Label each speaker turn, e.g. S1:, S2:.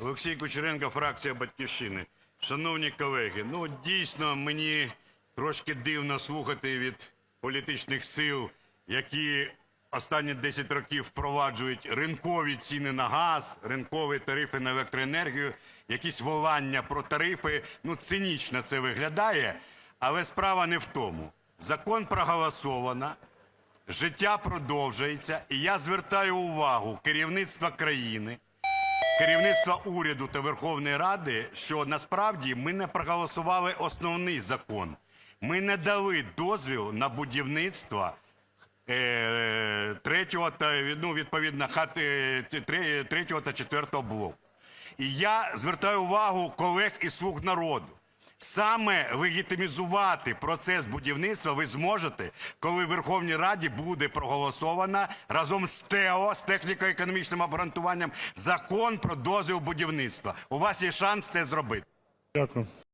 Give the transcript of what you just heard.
S1: Олексій Кучеренко, фракція Батьківщини. Шановні колеги, ну дійсно мені трошки дивно слухати від політичних сил, які останні 10 років впроваджують ринкові ціни на газ, ринкові тарифи на електроенергію, якісь волання про тарифи. Ну цинічно це виглядає, але справа не в тому. Закон проголосовано, життя продовжується, і я звертаю увагу керівництва країни, керівництва уряду та Верховної Ради, що насправді ми не проголосували основний закон. Ми не дали дозвіл на будівництво е, третього та ну, відповідно хат е, третього та четвертого блоку. І я звертаю увагу колег і слуг народу. Саме легітимізувати процес будівництва ви зможете, коли в Верховній Раді буде проголосовано разом з ТЕО, з техніко-економічним обґрунтуванням, закон про дозвіл будівництва. У вас є шанс це зробити.
S2: Дякую.